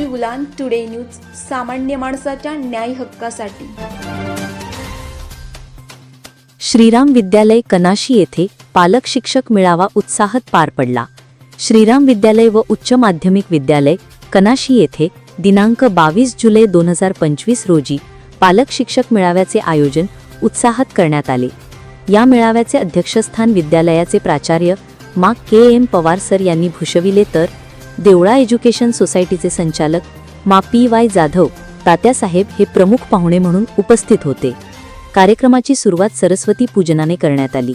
Ulgulan today news सामान्य माणसाच्या न्याय हक्कासाठी. श्रीराम विद्यालय कनाशी येथे पालक शिक्षक मेळावा उत्साहात पार पडला. श्रीराम विद्यालय व उच्च माध्यमिक विद्यालय कनाशी येथे दिनांक बावीस जुलै दोन हजार पंचवीस रोजी पालक शिक्षक मेळाव्याचे आयोजन उत्साहात करण्यात आले. या मेळाव्याचे अध्यक्षस्थान विद्यालयाचे प्राचार्य मा के एम पवार सर यांनी भूषविले तर देवळा एज्युकेशन सोसायटीचे संचालक मा पी वाय जाधव तात्यासाहेब हे प्रमुख पाहुणे म्हणून उपस्थित होते. कार्यक्रमाची सुरुवात सरस्वती पूजनाने करण्यात आली.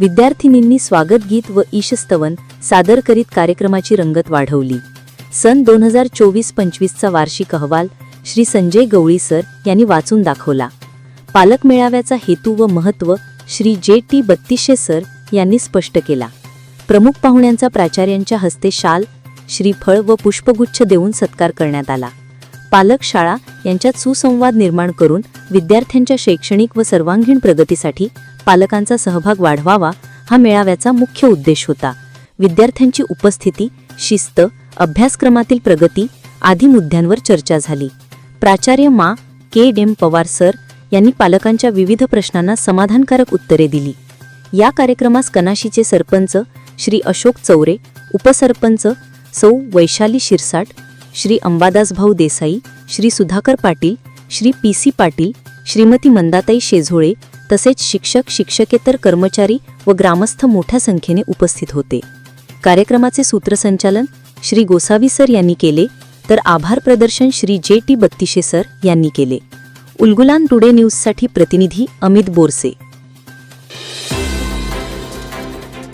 विद्यार्थिनींनी स्वागत गीत व ईशस्तवन सादर करीत कार्यक्रमाची रंगत वाढवली. सन दोन हजार चोवीस पंचवीसचा वार्षिक अहवाल श्री संजय गवळी सर यांनी वाचून दाखवला. पालक मेळाव्याचा हेतू व महत्त्व श्री जे टी बत्तीशे सर यांनी स्पष्ट केला. प्रमुख पाहुण्यांचा प्राचार्यांच्या हस्ते शाल श्रीफळ व पुष्पगुच्छ देऊन सत्कार करण्यात आला. पालक शाळा यांच्यात सुसंवाद निर्माण करून विद्यार्थ्यांच्या शैक्षणिक व सर्वांगीण प्रगतीसाठी पालकांचा सहभाग वाढवावा हा मेळाव्याचा मुख्य उद्देश होता. विद्यार्थ्यांची उपस्थिती शिस्त अभ्यासक्रमातील प्रगती आदी मुद्द्यांवर चर्चा झाली. प्राचार्य मा. के. डेम. पवार सर यांनी पालकांच्या विविध प्रश्नांना समाधानकारक उत्तरे दिली. या कार्यक्रमास कनाशीचे सरपंच श्री अशोक चौरे उपसरपंच सौ वैशाली शिरसाट श्री अंबादासभाऊ देसाई श्री सुधाकर पाटील श्री पी सी पाटील श्रीमती मंदाताई शेझोळे तसेच शिक्षक शिक्षकेतर कर्मचारी व ग्रामस्थ मोठ्या संख्येने उपस्थित होते. कार्यक्रमाचे सूत्रसंचालन श्री गोसावी सर यांनी केले तर आभार प्रदर्शन श्री जे टी बत्तीशे सर यांनी केले. उलगुलान टुडे न्यूजसाठी प्रतिनिधी अमित बोरसे.